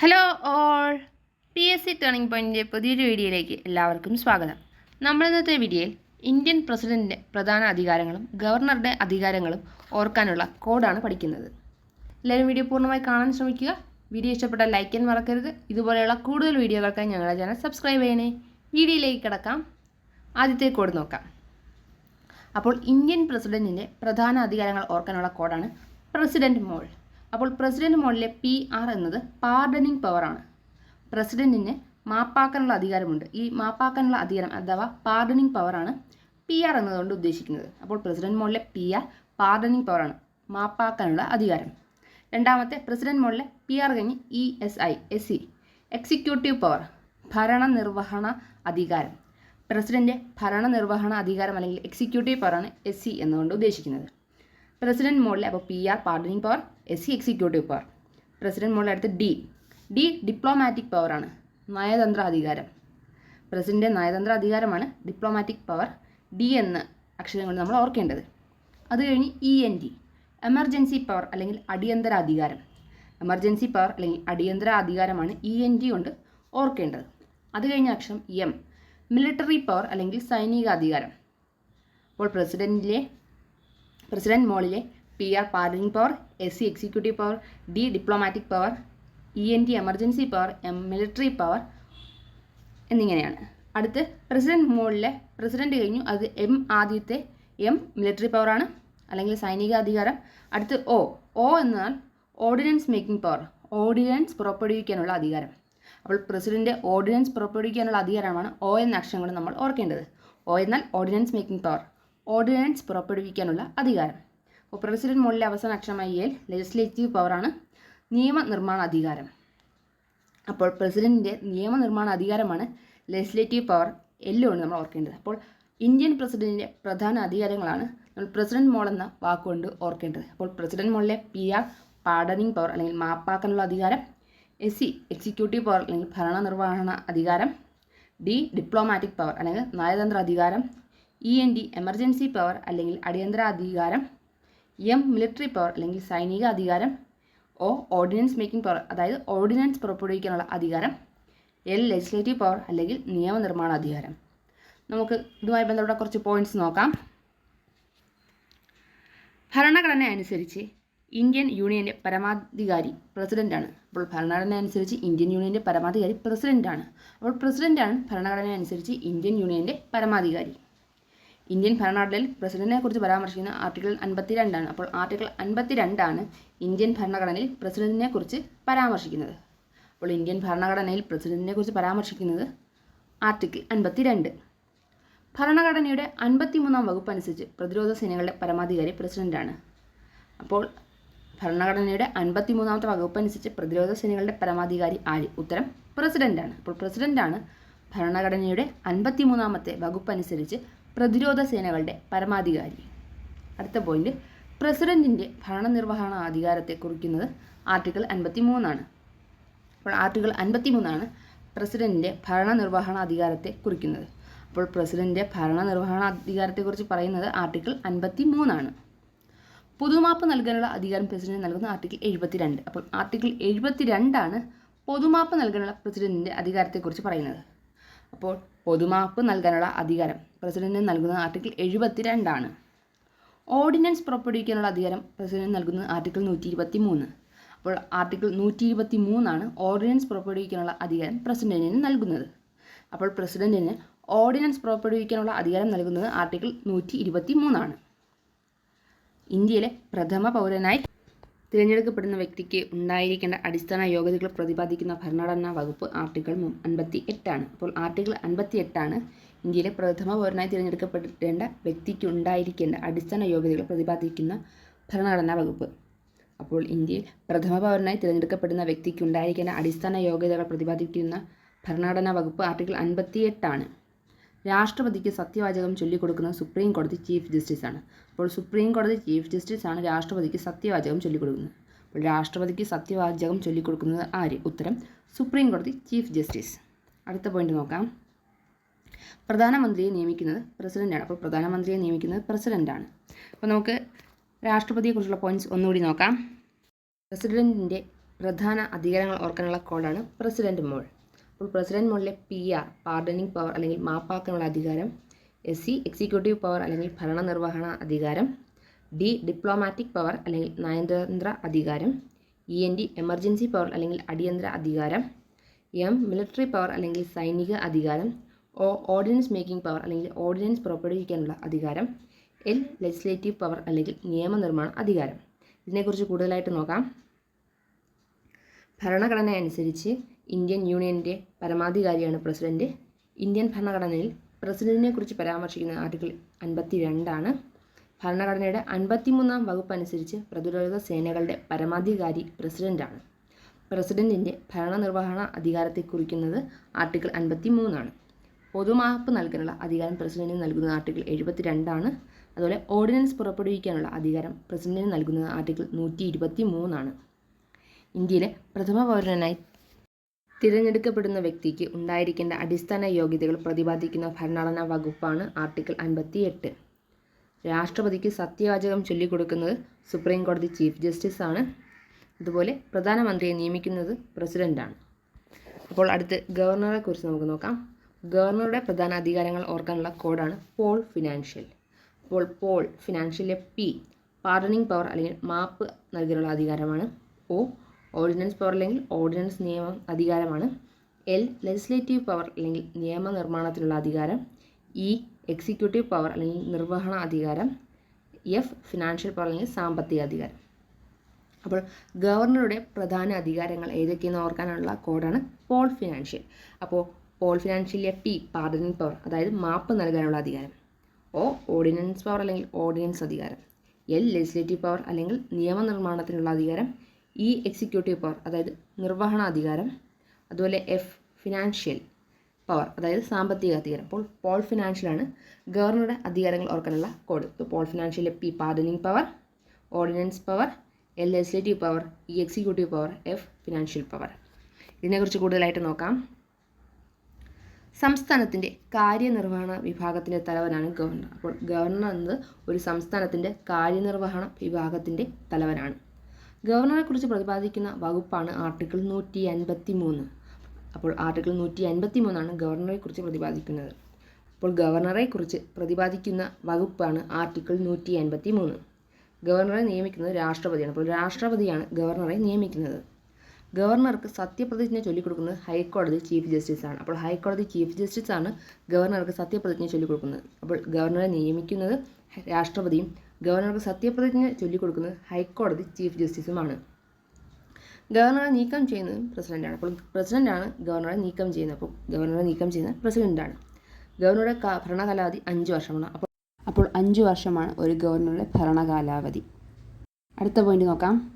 Hello all P S C turning പോയിന്റിന്റെ പുതിയൊരു വീഡിയോയിലേക്ക് എല്ലാവർക്കും സ്വാഗതം. നമ്മൾ ഇന്നത്തെ വീഡിയോയിൽ ഇന്ത്യൻ പ്രസിഡന്റിന്റെ പ്രധാന അധികാരങ്ങളും ഗവർണറുടെ അധികാരങ്ങളും ഓർക്കാനുള്ള കോഡാണ് പഠിക്കുന്നത്. എല്ലാവരും വീഡിയോ പൂർണമായി കാണാൻ ശ്രമിക്കുക. വീഡിയോ ഇഷ്ടപ്പെട്ട ലൈക്ക് ചെയ്യാൻ മറക്കരുത്. ഇതുപോലെയുള്ള കൂടുതൽ വീഡിയോകൾക്കായി ഞങ്ങളുടെ ചാനൽ സബ്സ്ക്രൈബ് ചെയ്യണേ. വീഡിയോയിലേക്ക് കിടക്കാം. ആദ്യത്തെ കോഡ് നോക്കാം. അപ്പോൾ ഇന്ത്യൻ പ്രസിഡന്റിന്റെ പ്രധാന അധികാരങ്ങൾ ഓർക്കാനുള്ള കോഡാണ് പ്രസിഡന്റ് മോൾ. അപ്പോൾ പ്രസിഡന്റ് മോഡലിലെ പി ആർ എന്നത് പാർഡനിങ് പവറാണ് പ്രസിഡന്റിന് മാപ്പാക്കാനുള്ള അധികാരമുണ്ട്. ഈ മാപ്പാക്കാനുള്ള അധികാരം അഥവാ പാർഡനിങ് പവറാണ് പി ആർ എന്നതുകൊണ്ട് ഉദ്ദേശിക്കുന്നത്. അപ്പോൾ പ്രസിഡന്റ് മോളിലെ പി ആർ പാർഡനിങ് പവറാണ് മാപ്പാക്കാനുള്ള അധികാരം. രണ്ടാമത്തെ പ്രസിഡന്റ് മോളിലെ പി ആർ കഴിഞ്ഞ് E S I S C executive power ഭരണനിർവഹണ അധികാരം. പ്രസിഡന്റ് ഭരണനിർവഹണ അധികാരം അല്ലെങ്കിൽ എക്സിക്യൂട്ടീവ് പവറാണ് എസ് സി എന്നുകൊണ്ട് ഉദ്ദേശിക്കുന്നത്. പ്രസിഡന്റ് മോളിൽ അപ്പോൾ P R pardoning power S C executive power. President മോളിൽ അടുത്ത് ഡി. ഡി ഡിപ്ലോമാറ്റിക് പവറാണ്. നയതന്ത്ര അധികാരം. പ്രസിഡന്റ് നയതന്ത്ര അധികാരമാണ് ഡിപ്ലോമാറ്റിക് പവർ. ഡി എന്ന അക്ഷരം കൊണ്ട് നമ്മൾ ഓർക്കേണ്ടത്. അത് കഴിഞ്ഞ് E N D emergency power അല്ലെങ്കിൽ അടിയന്തര അധികാരം. എമർജൻസി പവർ അല്ലെങ്കിൽ അടിയന്തര അധികാരമാണ് ഇ എൻ ഡി കൊണ്ട് ഓർക്കേണ്ടത്. അത് കഴിഞ്ഞ അക്ഷരം എം. മിലിറ്ററി പവർ അല്ലെങ്കിൽ സൈനിക അധികാരം. അപ്പോൾ പ്രസിഡന്റിലെ president മോളിലെ P R pardoning power S C executive power D diplomatic power E N T emergency power M military power എന്നിങ്ങനെയാണ്. അടുത്ത് പ്രസിഡന്റ് മോളിലെ പ്രസിഡന്റ് കഴിഞ്ഞു. അത് എം ആദ്യത്തെ എം മിലിറ്ററി പവറാണ് അല്ലെങ്കിൽ സൈനിക അധികാരം. അടുത്ത് ഒ ഒ എന്നാൽ ഓർഡിനൻസ് മേക്കിംഗ് പവർ ഓർഡിനൻസ് പുറപ്പെടുവിക്കാനുള്ള അധികാരം. അപ്പോൾ പ്രസിഡന്റ് ഓർഡിനൻസ് പുറപ്പെടുവിക്കാനുള്ള അധികാരമാണ് ഒ എന്ന അക്ഷരം കൊണ്ട് നമ്മൾ ഓർക്കേണ്ടത്. ഒ എന്നാൽ ഓർഡിനൻസ് മേക്കിംഗ് പവർ ഓർഡിനൻസ് പുറപ്പെടുവിക്കാനുള്ള അധികാരം. അപ്പോൾ പ്രസിഡന്റ് മുകളിലെ അവസാന അക്ഷരമായി എൽ ലെജിസ്ലേറ്റീവ് പവറാണ് നിയമനിർമ്മാണ അധികാരം. അപ്പോൾ പ്രസിഡന്റിന്റെ നിയമനിർമ്മാണ അധികാരമാണ് ലെജിസ്ലേറ്റീവ് പവർ എല്ലുമാണ് നമ്മൾ ഓർക്കേണ്ടത്. അപ്പോൾ ഇന്ത്യൻ പ്രസിഡന്റിന്റെ പ്രധാന അധികാരങ്ങളാണ് നമ്മൾ പ്രസിഡന്റ് മോൾ എന്ന വാക്കുകൊണ്ട് ഓർക്കേണ്ടത്. അപ്പോൾ പ്രസിഡന്റ് മോളിലെ പി ആർ പാർഡനിങ് പവർ അല്ലെങ്കിൽ മാപ്പാക്കാനുള്ള അധികാരം. എസ് സി എക്സിക്യൂട്ടീവ് പവർ അല്ലെങ്കിൽ ഭരണനിർവഹണ അധികാരം. ഡി ഡിപ്ലോമാറ്റിക് പവർ അല്ലെങ്കിൽ നയതന്ത്ര അധികാരം. E N D emergency power അല്ലെങ്കിൽ അടിയന്തര അധികാരം എം മിലിറ്ററി പവർ അല്ലെങ്കിൽ സൈനിക അധികാരം. ഒ ഓർഡിനൻസ് മേക്കിംഗ് പവർ അതായത് ഓർഡിനൻസ് പുറപ്പെടുവിക്കാനുള്ള അധികാരം. എൽ ലെജിസ്ലേറ്റീവ് പവർ അല്ലെങ്കിൽ നിയമനിർമ്മാണ അധികാരം. നമുക്ക് ഇതുമായി ബന്ധപ്പെട്ട കുറച്ച് പോയിന്റ്സ് നോക്കാം. ഭരണഘടന അനുസരിച്ച് ഇന്ത്യൻ യൂണിയന്റെ പരമാധികാരി പ്രസിഡന്റാണ് അപ്പോൾ ഭരണഘടന അനുസരിച്ച് ഇന്ത്യൻ യൂണിയന്റെ പരമാധികാരി പ്രസിഡന്റാണ് അപ്പോൾ പ്രസിഡന്റാണ് ഭരണഘടന അനുസരിച്ച് ഇന്ത്യൻ യൂണിയന്റെ പരമാധികാരി. ഇന്ത്യൻ ഭരണഘടനയിൽ പ്രസിഡന്റിനെ കുറിച്ച് പരാമർശിക്കുന്ന ആർട്ടിക്കിൾ അൻപത്തിരണ്ടാണ്. അപ്പോൾ ആർട്ടിക്കിൾ അൻപത്തിരണ്ടാണ് ഇന്ത്യൻ ഭരണഘടനയിൽ പ്രസിഡന്റിനെ കുറിച്ച് പരാമർശിക്കുന്നത്. അപ്പോൾ ഇന്ത്യൻ ഭരണഘടനയിൽ പ്രസിഡന്റിനെ കുറിച്ച് പരാമർശിക്കുന്നത് ആർട്ടിക്കിൾ അൻപത്തിരണ്ട്. ഭരണഘടനയുടെ അൻപത്തിമൂന്നാം വകുപ്പ് അനുസരിച്ച് പ്രതിരോധ സേനകളുടെ പരമാധികാരി പ്രസിഡന്റാണ്. അപ്പോൾ ഭരണഘടനയുടെ അൻപത്തിമൂന്നാമത്തെ വകുപ്പ് അനുസരിച്ച് പ്രതിരോധ സേനകളുടെ പരമാധികാരി ആര്? ഉത്തരം പ്രസിഡന്റാണ്. അപ്പോൾ പ്രസിഡന്റാണ് ഭരണഘടനയുടെ അൻപത്തിമൂന്നാമത്തെ വകുപ്പ് അനുസരിച്ച് പ്രതിരോധ സേനകളുടെ പരമാധികാരി. അടുത്ത പോയിന്റ് പ്രസിഡന്റിന്റെ ഭരണനിർവഹണ അധികാരത്തെ കുറിക്കുന്നത് ആർട്ടിക്കിൾ അൻപത്തി മൂന്നാണ് അപ്പോൾ ആർട്ടിക്കിൾ അൻപത്തി മൂന്നാണ് പ്രസിഡന്റിന്റെ ഭരണനിർവഹണ അധികാരത്തെ കുറിക്കുന്നത്. അപ്പോൾ പ്രസിഡന്റിന്റെ ഭരണനിർവഹണ അധികാരത്തെക്കുറിച്ച് പറയുന്നത് ആർട്ടിക്കിൾ അൻപത്തി മൂന്നാണ് പൊതുമാപ്പ് നൽകാനുള്ള അധികാരം പ്രസിഡന്റ് നൽകുന്ന ആർട്ടിക്കിൾ എഴുപത്തിരണ്ട്. അപ്പോൾ ആർട്ടിക്കിൾ എഴുപത്തിരണ്ടാണ് പൊതുമാപ്പ് നൽകാനുള്ള പ്രസിഡന്റിന്റെ അധികാരത്തെക്കുറിച്ച് പറയുന്നത്. അപ്പോൾ പൊതുമാപ്പ് നൽകാനുള്ള അധികാരം. പ്രസിഡന്റിന് നൽകുന്നത് ആർട്ടിക്കിൾ എഴുപത്തിരണ്ടാണ്. ഓർഡിനൻസ് പുറപ്പെടുവിക്കാനുള്ള അധികാരം പ്രസിഡന്റ് നൽകുന്നത് ആർട്ടിക്കിൾ നൂറ്റി ഇരുപത്തി മൂന്ന് അപ്പോൾ ആർട്ടിക്കിൾ നൂറ്റി ഇരുപത്തി മൂന്നാണ് ഓർഡിനൻസ് പുറപ്പെടുവിക്കാനുള്ള അധികാരം പ്രസിഡന്റിന് നൽകുന്നത്. അപ്പോൾ പ്രസിഡന്റിന് ഓർഡിനൻസ് പുറപ്പെടുവിക്കാനുള്ള അധികാരം നൽകുന്നത് ആർട്ടിക്കിൾ നൂറ്റി ഇരുപത്തി മൂന്നാണ് ഇന്ത്യയിലെ പ്രഥമ പൗരനായി തിരഞ്ഞെടുക്കപ്പെടുന്ന വ്യക്തിക്ക് ഉണ്ടായിരിക്കേണ്ട അടിസ്ഥാന യോഗ്യതകൾ പ്രതിപാദിക്കുന്ന ഭരണഘടനാ വകുപ്പ് ആർട്ടിക്കിൾ അൻപത്തി എട്ടാണ് അപ്പോൾ ആർട്ടിക്കിൾ അൻപത്തി എട്ടാണ് ഇന്ത്യയിലെ പ്രഥമ പൗരനായി തിരഞ്ഞെടുക്കപ്പെടേണ്ട വ്യക്തിക്ക് ഉണ്ടായിരിക്കേണ്ട അടിസ്ഥാന യോഗ്യതകൾ പ്രതിപാദിക്കുന്ന ഭരണഘടനാ വകുപ്പ്. അപ്പോൾ ഇന്ത്യയിൽ പ്രഥമ പൗരനായി തിരഞ്ഞെടുക്കപ്പെടുന്ന വ്യക്തിക്ക് ഉണ്ടായിരിക്കേണ്ട അടിസ്ഥാന യോഗ്യതകൾ പ്രതിപാദിക്കുന്ന ഭരണഘടനാ വകുപ്പ് ആർട്ടിക്കിൾ അൻപത്തി എട്ടാണ് രാഷ്ട്രപതിക്ക് സത്യവാചകം ചൊല്ലിക്കൊടുക്കുന്നത് സുപ്രീം കോടതി ചീഫ് ജസ്റ്റിസാണ് അപ്പോൾ സുപ്രീം കോടതി ചീഫ് ജസ്റ്റിസാണ് രാഷ്ട്രപതിക്ക് സത്യവാചകം ചൊല്ലിക്കൊടുക്കുന്നത്. അപ്പോൾ രാഷ്ട്രപതിക്ക് സത്യവാചകം ചൊല്ലിക്കൊടുക്കുന്നത് ആര്? ഉത്തരം സുപ്രീം കോടതി ചീഫ് ജസ്റ്റിസ് അടുത്ത പോയിന്റ് നോക്കാം. പ്രധാനമന്ത്രിയെ നിയമിക്കുന്നത് പ്രസിഡന്റാണ് അപ്പോൾ പ്രധാനമന്ത്രിയെ നിയമിക്കുന്നത് പ്രസിഡന്റാണ് അപ്പോൾ നമുക്ക് രാഷ്ട്രപതിയെക്കുറിച്ചുള്ള പോയിന്റ്സ് ഒന്നുകൂടി നോക്കാം. പ്രസിഡന്റിന്റെ പ്രധാന അധികാരങ്ങൾ ഓർക്കാനുള്ള കോഡാണ് പ്രസിഡന്റ് മോൾ അപ്പോൾ പ്രസിഡന്റ് മുകളിലെ പി ആർ പാർഡനിങ് പവർ അല്ലെങ്കിൽ മാപ്പാക്കാനുള്ള അധികാരം എസ് സി എക്സിക്യൂട്ടീവ് പവർ അല്ലെങ്കിൽ ഭരണനിർവഹണ അധികാരം ഡി ഡിപ്ലോമാറ്റിക് പവർ അല്ലെങ്കിൽ നയതന്ത്ര അധികാരം E N D emergency power അല്ലെങ്കിൽ അടിയന്തര അധികാരം എം മിലിറ്ററി പവർ അല്ലെങ്കിൽ സൈനിക അധികാരം ഒ ഓർഡിനൻസ് മേക്കിംഗ് പവർ അല്ലെങ്കിൽ ഓർഡിനൻസ് പുറപ്പെടുവിക്കാനുള്ള അധികാരം എൽ ലെജിസ്ലേറ്റീവ് പവർ അല്ലെങ്കിൽ നിയമനിർമ്മാണ അധികാരം. ഇതിനെക്കുറിച്ച് കൂടുതലായിട്ട് നോക്കാം. ഭരണഘടന അനുസരിച്ച് ഇന്ത്യൻ യൂണിയന്റെ പരമാധികാരിയാണ് പ്രസിഡന്റ്. ഇന്ത്യൻ ഭരണഘടനയിൽ പ്രസിഡന്റിനെ കുറിച്ച് പരാമർശിക്കുന്ന ആർട്ടിക്കിൾ അൻപത്തി രണ്ടാണ് ഭരണഘടനയുടെ അൻപത്തിമൂന്നാം വകുപ്പ് അനുസരിച്ച് പ്രതിരോധ സേനകളുടെ പരമാധികാരി പ്രസിഡന്റാണ്. പ്രസിഡന്റിന്റെ ഭരണനിർവഹണ അധികാരത്തെ കുറിക്കുന്നത് ആർട്ടിക്കിൾ അൻപത്തി മൂന്നാണ് പൊതുമാപ്പ് നൽകാനുള്ള അധികാരം പ്രസിഡന്റിന് നൽകുന്നത് ആർട്ടിക്കിൾ എഴുപത്തി രണ്ടാണ് അതുപോലെ ഓർഡിനൻസ് പുറപ്പെടുവിക്കാനുള്ള അധികാരം പ്രസിഡന്റിന് നൽകുന്നത് ആർട്ടിക്കിൾ നൂറ്റി ഇരുപത്തി മൂന്നാണ് ഇന്ത്യയിലെ പ്രഥമ പൗരനായി തിരഞ്ഞെടുക്കപ്പെടുന്ന വ്യക്തിക്ക് ഉണ്ടായിരിക്കേണ്ട അടിസ്ഥാന യോഗ്യതകൾ പ്രതിപാദിക്കുന്ന ഭരണഘടനാ വകുപ്പാണ് ആർട്ടിക്കിൾ അൻപത്തി എട്ട് രാഷ്ട്രപതിക്ക് സത്യവാചകം ചൊല്ലിക്കൊടുക്കുന്നത് സുപ്രീം കോടതി ചീഫ് ജസ്റ്റിസ് ആണ്. അതുപോലെ പ്രധാനമന്ത്രിയെ നിയമിക്കുന്നത് പ്രസിഡന്റാണ് അപ്പോൾ അടുത്ത് ഗവർണറെ കുറിച്ച് നമുക്ക് നോക്കാം. ഗവർണറുടെ പ്രധാന അധികാരങ്ങൾ ഓർക്കാനുള്ള കോഡാണ് പോൾ ഫിനാൻഷ്യൽ. അപ്പോൾ പോൾ ഫിനാൻഷ്യലിലെ പി പാർഡനിങ് പവർ അല്ലെങ്കിൽ മാപ്പ് നൽകാനുള്ള അധികാരമാണ്. ഒ ഓർഡിനൻസ് പവർ അല്ലെങ്കിൽ ഓർഡിനൻസ് നിയമം അധികാരമാണ്. എൽ ലെജിസ്ലേറ്റീവ് പവർ അല്ലെങ്കിൽ നിയമനിർമ്മാണത്തിനുള്ള അധികാരം. ഇ എക്സിക്യൂട്ടീവ് പവർ അല്ലെങ്കിൽ നിർവഹണ അധികാരം. എഫ് ഫിനാൻഷ്യൽ പവർ അല്ലെങ്കിൽ സാമ്പത്തിക അധികാരം. അപ്പോൾ ഗവർണറുടെ പ്രധാന അധികാരങ്ങൾ ഏതൊക്കെയെന്ന് ഓർക്കാനുള്ള കോഡാണ് പോൾ ഫിനാൻഷ്യൽ. അപ്പോൾ പോൾ ഫിനാൻഷ്യലിലെ പി പാർഡനിങ് പവർ അതായത് മാപ്പ് നൽകാനുള്ള അധികാരം. ഒ ഓർഡിനൻസ് പവർ അല്ലെങ്കിൽ ഓർഡിനൻസ് അധികാരം. എൽ ലെജിസ്ലേറ്റീവ് പവർ അല്ലെങ്കിൽ നിയമനിർമ്മാണത്തിനുള്ള അധികാരം. ഇ എക്സിക്യൂട്ടീവ് പവർ അതായത് നിർവഹണാധികാരം അതുപോലെ എഫ് ഫിനാൻഷ്യൽ പവർ അതായത് സാമ്പത്തിക അധികാരം. അപ്പോൾ പോൾ ഫിനാൻഷ്യലാണ് ഗവർണറുടെ അധികാരങ്ങൾ ഓർക്കാനുള്ള code pole ഫിനാൻഷ്യലിലെ P pardoning power ordinance power L legislative power E executive power F financial power ഇതിനെക്കുറിച്ച് കൂടുതലായിട്ട് നോക്കാം. സംസ്ഥാനത്തിന്റെ കാര്യനിർവഹണ വിഭാഗത്തിന്റെ തലവനാണ് ഗവർണർ അപ്പോൾ ഗവർണർ എന്നത് ഒരു സംസ്ഥാനത്തിന്റെ കാര്യനിർവഹണ വിഭാഗത്തിന്റെ തലവനാണ്. ഗവർണറെക്കുറിച്ച് പ്രതിപാദിക്കുന്ന വകുപ്പാണ് ആർട്ടിക്കിൾ നൂറ്റി അൻപത്തി മൂന്ന് അപ്പോൾ ആർട്ടിക്കിൾ നൂറ്റി അൻപത്തി മൂന്നാണ് ഗവർണറെക്കുറിച്ച് പ്രതിപാദിക്കുന്നത്. അപ്പോൾ ഗവർണറെക്കുറിച്ച് പ്രതിപാദിക്കുന്ന വകുപ്പാണ് ആർട്ടിക്കിൾ നൂറ്റി അൻപത്തി മൂന്ന് ഗവർണറെ നിയമിക്കുന്നത് രാഷ്ട്രപതിയാണ്. അപ്പോൾ രാഷ്ട്രപതിയാണ് ഗവർണറെ നിയമിക്കുന്നത്. ഗവർണർക്ക് സത്യപ്രതിജ്ഞ ചൊല്ലിക്കൊടുക്കുന്നത് ഹൈക്കോടതി ചീഫ് ജസ്റ്റിസ് ആണ് അപ്പോൾ ഹൈക്കോടതി ചീഫ് ജസ്റ്റിസ് ആണ് ഗവർണർക്ക് സത്യപ്രതിജ്ഞ ചൊല്ലിക്കൊടുക്കുന്നത്. അപ്പോൾ ഗവർണറെ നിയമിക്കുന്നത് രാഷ്ട്രപതിയും ഗവർണർക്ക് സത്യപ്രതിജ്ഞ ചൊല്ലിക്കൊടുക്കുന്നത് ഹൈക്കോടതി ചീഫ് ജസ്റ്റിസുമാണ്. ഗവർണറെ നീക്കം ചെയ്യുന്നത് പ്രസിഡന്റാണ്. അപ്പോൾ പ്രസിഡന്റാണ് ഗവർണറെ നീക്കം ചെയ്യുന്നത്. അപ്പോൾ ഗവർണറെ നീക്കം ചെയ്യുന്നത് പ്രസിഡന്റാണ്. ഗവർണറുടെ ഭരണകാലാവധി അഞ്ച് വർഷമാണ്. അപ്പോൾ അപ്പോൾ അഞ്ച് വർഷമാണ് ഒരു ഗവർണറുടെ ഭരണകാലാവധി. അടുത്ത പോയിന്റ് നോക്കാം.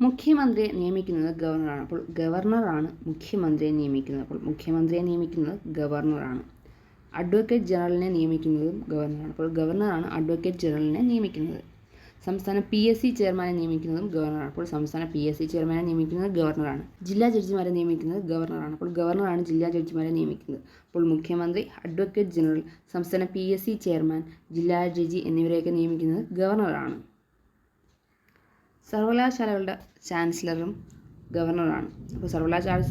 മുഖ്യമന്ത്രിയെ നിയമിക്കുന്നത് ഗവർണറാണ്. അപ്പോൾ ഗവർണറാണ് മുഖ്യമന്ത്രിയെ നിയമിക്കുന്നത്. അപ്പോൾ മുഖ്യമന്ത്രിയെ നിയമിക്കുന്നത് ഗവർണറാണ്. അഡ്വക്കേറ്റ് ജനറലിനെ നിയമിക്കുന്നതും ഗവർണറാണ്. അപ്പോൾ ഗവർണറാണ് അഡ്വക്കേറ്റ് ജനറലിനെ നിയമിക്കുന്നത്. സംസ്ഥാന പി എസ് സി ചെയർമാനെ നിയമിക്കുന്നതും ഗവർണറാണ്. അപ്പോൾ സംസ്ഥാന പി എസ് സി ചെയർമാനെ നിയമിക്കുന്നത് ഗവർണറാണ്. ജില്ലാ ജഡ്ജിമാരെ നിയമിക്കുന്നത് ഗവർണറാണ്. അപ്പോൾ ഗവർണറാണ് ജില്ലാ ജഡ്ജിമാരെ നിയമിക്കുന്നത്. അപ്പോൾ മുഖ്യമന്ത്രി അഡ്വക്കേറ്റ് ജനറൽ സംസ്ഥാന പി എസ് സി ചെയർമാൻ ജില്ലാ ജഡ്ജി എന്നിവരെയൊക്കെ നിയമിക്കുന്നത് ഗവർണറാണ്. സർവകലാശാലകളുടെ ചാൻസലറും ഗവർണറാണ്. അപ്പോൾ സർവകലാശാല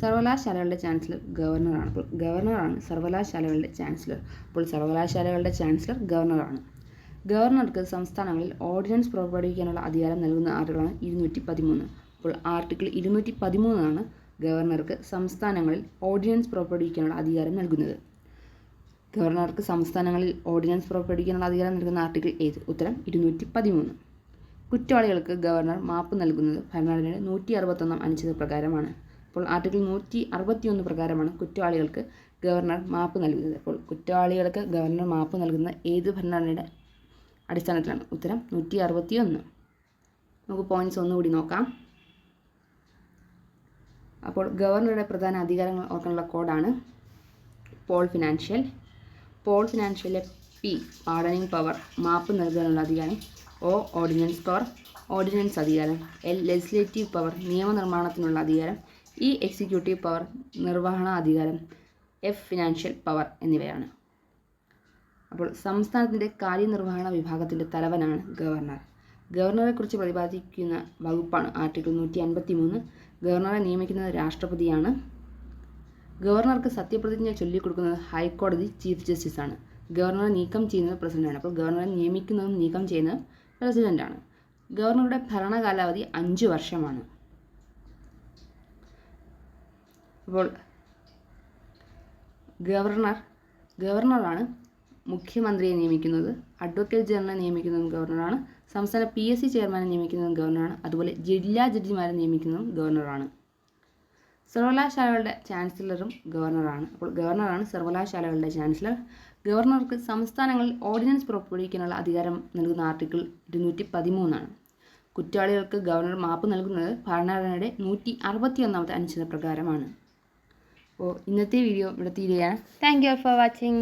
സർവകലാശാലകളുടെ ചാൻസലർ ഗവർണറാണ്. ഗവർണറാണ് സർവകലാശാലകളുടെ ചാൻസലർ. അപ്പോൾ സർവകലാശാലകളുടെ ചാൻസലർ ഗവർണറാണ്. ഗവർണർക്ക് സംസ്ഥാനങ്ങളിൽ ഓർഡിനൻസ് പുറപ്പെടുവിക്കാനുള്ള അധികാരം നൽകുന്ന ആർട്ടിക്കിളാണ് ഇരുന്നൂറ്റി പതിമൂന്ന് അപ്പോൾ ആർട്ടിക്കിൾ ഇരുന്നൂറ്റി പതിമൂന്നാണ് ഗവർണർക്ക് സംസ്ഥാനങ്ങളിൽ ഓർഡിനൻസ് പുറപ്പെടുവിക്കാനുള്ള അധികാരം നൽകുന്നത്. ഗവർണർക്ക് സംസ്ഥാനങ്ങളിൽ ഓർഡിനൻസ് പുറപ്പെടുവിക്കാനുള്ള അധികാരം നൽകുന്ന ആർട്ടിക്കിൾ ഏത്? ഉത്തരം ഇരുന്നൂറ്റി പതിമൂന്ന് കുറ്റവാളികൾക്ക് ഗവർണർ മാപ്പ് നൽകുന്നത് ഭരണഘടനയുടെ നൂറ്റി അറുപത്തൊന്നാം അനുച്ഛേദ പ്രകാരമാണ് അപ്പോൾ ആർട്ടിക്കിൾ നൂറ്റി അറുപത്തിയൊന്ന് പ്രകാരമാണ് കുറ്റവാളികൾക്ക് ഗവർണർ മാപ്പ് നൽകുന്നത്. അപ്പോൾ കുറ്റവാളികൾക്ക് ഗവർണർ മാപ്പ് നൽകുന്ന ഏത് ഭരണഘടനയുടെ അടിസ്ഥാനത്തിലാണ്? ഉത്തരം നൂറ്റി അറുപത്തിയൊന്ന് നമുക്ക് പോയിന്റ്സ് ഒന്നുകൂടി നോക്കാം. അപ്പോൾ ഗവർണറുടെ പ്രധാന അധികാരങ്ങൾ ഓർക്കാനുള്ള കോഡാണ് പോൾ ഫിനാൻഷ്യൽ. പോൾ ഫിനാൻഷ്യലിലെ പി പാർഡനിങ് പവർ മാപ്പ് നൽകാനുള്ള അധികാരം. ഒ ഓർഡിനൻസ് പവർ ഓർഡിനൻസ് അധികാരം. എൽ ലെജിസ്ലേറ്റീവ് പവർ നിയമനിർമ്മാണത്തിനുള്ള അധികാരം. ഇ എക്സിക്യൂട്ടീവ് പവർ നിർവഹണ അധികാരം എഫ് ഫിനാൻഷ്യൽ പവർ എന്നിവയാണ്. അപ്പോൾ സംസ്ഥാനത്തിന്റെ കാര്യനിർവഹണ വിഭാഗത്തിന്റെ തലവനാണ് ഗവർണർ. ഗവർണറെക്കുറിച്ച് പ്രതിപാദിക്കുന്ന വകുപ്പാണ് ആർട്ടിക്കിൾ നൂറ്റി അൻപത്തി മൂന്ന് ഗവർണറെ നിയമിക്കുന്നത് രാഷ്ട്രപതിയാണ്. ഗവർണർക്ക് സത്യപ്രതിജ്ഞ ചൊല്ലിക്കൊടുക്കുന്നത് ഹൈക്കോടതി ചീഫ് ജസ്റ്റിസാണ്. ഗവർണറെ നീക്കം ചെയ്യുന്നത് പ്രസിഡന്റാണ്. അപ്പോൾ ഗവർണറെ നിയമിക്കുന്നതും നീക്കം ചെയ്യുന്നതും പ്രസിഡന്റാണ്. ഗവർണറുടെ ഭരണകാലാവധി അഞ്ച് വർഷമാണ്. അപ്പോൾ ഗവർണർ ഗവർണറാണ് മുഖ്യമന്ത്രിയെ നിയമിക്കുന്നത്. അഡ്വക്കേറ്റ് ജനറലിനെ നിയമിക്കുന്നതും ഗവർണറാണ്. സംസ്ഥാന പി എസ് സി ചെയർമാനെ നിയമിക്കുന്നതും ഗവർണറാണ്. അതുപോലെ ജില്ലാ ജഡ്ജിമാരെ നിയമിക്കുന്നതും ഗവർണറാണ്. സർവകലാശാലകളുടെ ചാൻസലറും ഗവർണറാണ്. അപ്പോൾ ഗവർണറാണ് സർവകലാശാലകളുടെ ചാൻസലർ. ഗവർണർക്ക് സംസ്ഥാനങ്ങളിൽ ഓർഡിനൻസ് പുറപ്പെടുവിക്കാനുള്ള അധികാരം നൽകുന്ന ആർട്ടിക്കിൾ ഇരുന്നൂറ്റി പതിമൂന്നാണ് കുറ്റവാളികൾക്ക് ഗവർണർ മാപ്പ് നൽകുന്നത് ഭരണഘടനയുടെ നൂറ്റി അറുപത്തി ഒന്നാമത്തെ അനുച്ഛേദ പ്രകാരമാണ് അപ്പോൾ ഇന്നത്തെ വീഡിയോ ഇവിടെ തീരുകയാണ്. Thank you for watching